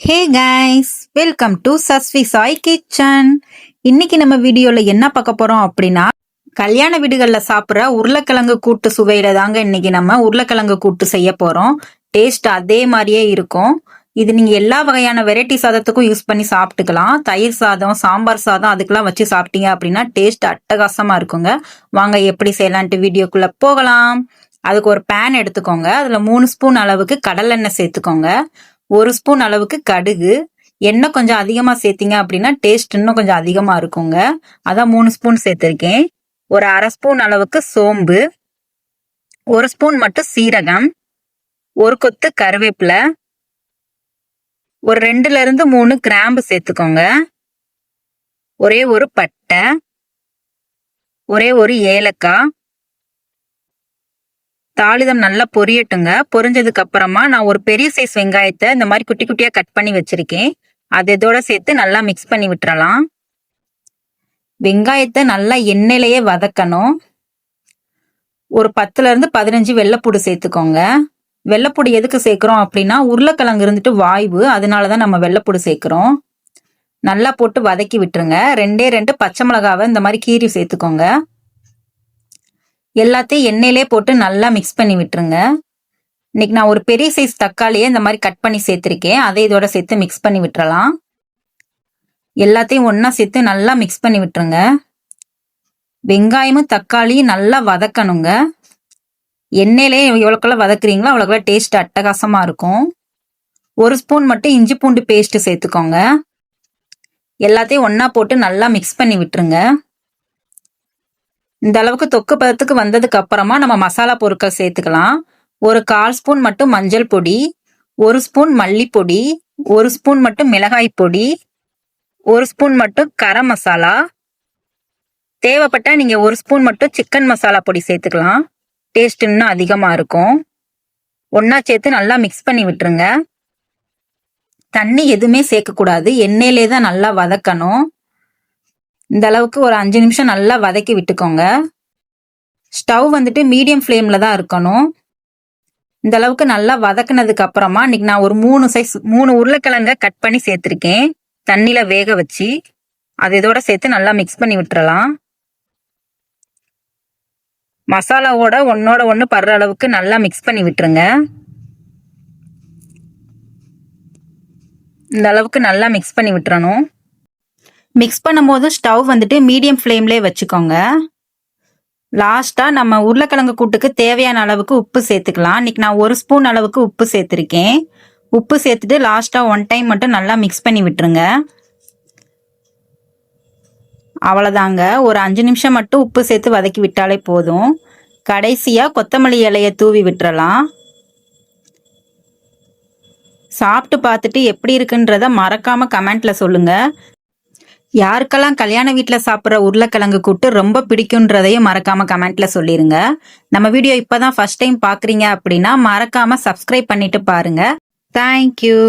Hey guys welcome to Saswi Sai kitchen இன்னைக்கு நம்ம வீடியோல என்ன பார்க்க போறோம் அப்படின்னா கல்யாண வீடுகளில் சாப்பிட்ற உருளைக்கிழங்கு கூட்டு சுவையில தாங்க இன்னைக்கு நம்ம உருளைக்கிழங்கு கூட்டு செய்ய போறோம். டேஸ்ட் அதே மாதிரியே இருக்கும். இது நீங்க எல்லா வகையான வெரைட்டி சாதத்துக்கும் யூஸ் பண்ணி சாப்பிட்டுக்கலாம். தயிர் சாதம் சாம்பார் சாதம் அதுக்கெல்லாம் வச்சு சாப்பிட்டீங்க அப்படின்னா டேஸ்ட் அட்டகாசமா இருக்குங்க. வாங்க எப்படி செய்யலான்ட்டு வீடியோக்குள்ள போகலாம். அதுக்கு ஒரு பேன் எடுத்துக்கோங்க. அதுல மூணு ஸ்பூன் அளவுக்கு கடலெண்ணெய் சேர்த்துக்கோங்க. ஒரு ஸ்பூன் அளவுக்கு கடுகு. எண்ணெய் கொஞ்சம் அதிகமாக சேர்த்தீங்க அப்படின்னா டேஸ்ட் இன்னும் கொஞ்சம் அதிகமாக இருக்குங்க. அதான் மூணு ஸ்பூன் சேர்த்துருக்கேன். ஒரு அரை ஸ்பூன் அளவுக்கு சோம்பு. ஒரு ஸ்பூன் மட்டும் சீரகம். ஒரு கொத்து கருவேப்பிலை. ஒரு ரெண்டுல இருந்து மூணு கிராம்பு சேர்த்துக்கோங்க. ஒரே ஒரு பட்டை. ஒரே ஒரு ஏலக்காய். தாளிதம் நல்லா பொரியட்டுங்க. பொரிஞ்சதுக்கு அப்புறமா நான் ஒரு பெரிய சைஸ் வெங்காயத்தை இந்த மாதிரி குட்டி குட்டியா கட் பண்ணி வச்சிருக்கேன். அது இதோட சேர்த்து நல்லா மிக்ஸ் பண்ணி விட்டுறலாம். வெங்காயத்தை நல்லா எண்ணெயிலேயே வதக்கணும். ஒரு பத்துல இருந்து பதினஞ்சு வெள்ளைப்பூடு சேர்த்துக்கோங்க. வெள்ளைப்பூடு எதுக்கு சேர்க்குறோம் அப்படின்னா உருளைக்கிழங்கு இருந்துட்டு வாய்வு அதனால தான் நம்ம வெள்ளைப்பூடு சேர்க்குறோம். நல்லா போட்டு வதக்கி விட்டுருங்க. ரெண்டே ரெண்டு பச்சை மிளகாவை இந்த மாதிரி கீரி சேர்த்துக்கோங்க. எல்லாத்தையும் எண்ணெயிலே போட்டு நல்லா மிக்ஸ் பண்ணி விட்டுருங்க. இன்னைக்கு நான் ஒரு பெரிய சைஸ் தக்காளியை இந்த மாதிரி கட் பண்ணி சேர்த்துருக்கேன். அதை இதோட சேர்த்து மிக்ஸ் பண்ணி விட்டுறலாம். எல்லாத்தையும் ஒன்றா சேர்த்து நல்லா மிக்ஸ் பண்ணி விட்டுருங்க. வெங்காயமும் தக்காளியும் நல்லா வதக்கணுங்க. எண்ணெயிலே எவ்வளோக்கெல்லாம் வதக்குறீங்களோ அவ்வளோக்கெல்லாம் டேஸ்ட் அட்டகாசமாக இருக்கும். ஒரு ஸ்பூன் மட்டும் இஞ்சி பூண்டு பேஸ்ட்டு சேர்த்துக்கோங்க. எல்லாத்தையும் ஒன்றா போட்டு நல்லா மிக்ஸ் பண்ணி விட்டுருங்க. இந்த அளவுக்கு தொக்கு பதத்துக்கு வந்ததுக்கு அப்புறமா நம்ம மசாலா பொருட்கள் சேர்த்துக்கலாம். ஒரு கால் ஸ்பூன் மட்டும் மஞ்சள் பொடி ஒரு ஸ்பூன் மல்லிப்பொடி ஒரு ஸ்பூன் மட்டும் மிளகாய் பொடி ஒரு ஸ்பூன் மட்டும் கரம் மசாலா. தேவைப்பட்டா நீங்கள் ஒரு ஸ்பூன் மட்டும் சிக்கன் மசாலா பொடி சேர்த்துக்கலாம். டேஸ்ட் இன்னும் அதிகமாக இருக்கும். ஒன்றா சேர்த்து நல்லா மிக்ஸ் பண்ணி விட்டுருங்க. தண்ணி எதுவுமே சேர்க்கக்கூடாது. எண்ணெயிலே தான் நல்லா வதக்கணும். இந்த அளவுக்கு ஒரு அஞ்சு நிமிஷம் நல்லா வதக்கி விட்டுக்கோங்க. ஸ்டவ் வந்துட்டு மீடியம் ஃப்ளேம்ல தான் இருக்கணும். இந்த அளவுக்கு நல்லா வதக்குனதுக்கு அப்புறமா இன்னைக்கு நான் ஒரு மூணு சைஸ் மூணு உருளைக்கிழங்க கட் பண்ணி சேர்த்துருக்கேன். தண்ணியில வேக வச்சு அது இதோட சேர்த்து நல்லா மிக்ஸ் பண்ணி விட்டுறலாம். மசாலாவோட ஒன்னோட ஒன்று படுற அளவுக்கு நல்லா மிக்ஸ் பண்ணி விட்டுருங்க. இந்த அளவுக்கு நல்லா மிக்ஸ் பண்ணி விட்டுறணும். மிக்ஸ் பண்ணும்போது ஸ்டவ் வந்துட்டு மீடியம் ஃப்ளேம்லேயே வச்சுக்கோங்க. லாஸ்ட்டாக நம்ம உருளைக்கிழங்கு கூட்டுக்கு தேவையான அளவுக்கு உப்பு சேர்த்துக்கலாம். இன்னைக்கு நான் ஒரு ஸ்பூன் அளவுக்கு உப்பு சேர்த்துருக்கேன். உப்பு சேர்த்துட்டு லாஸ்ட்டாக ஒன் டைம் மட்டும் நல்லா மிக்ஸ் பண்ணி விட்டுருங்க. அவ்வளோதாங்க ஒரு அஞ்சு நிமிஷம் மட்டும் உப்பு சேர்த்து வதக்கி விட்டாலே போதும். கடைசியாக கொத்தமல்லி இலையை தூவி விட்டுறலாம். சாப்பிட்டு பார்த்துட்டு எப்படி இருக்குன்றத மறக்காமல் கமெண்ட்டில் சொல்லுங்கள் யாருக்கெல்லாம் கல்யாண வீட்டில் சாப்பிட்ற உருளைக்கிழங்கு கூட்டு ரொம்ப பிடிக்குன்றதையும் மறக்காம கமெண்ட்ல சொல்லிருங்க. நம்ம வீடியோ இப்பதான் ஃபர்ஸ்ட் டைம் பாக்குறீங்க அப்படின்னா மறக்காம சப்ஸ்கிரைப் பண்ணிட்டு பாருங்க. தேங்க்யூ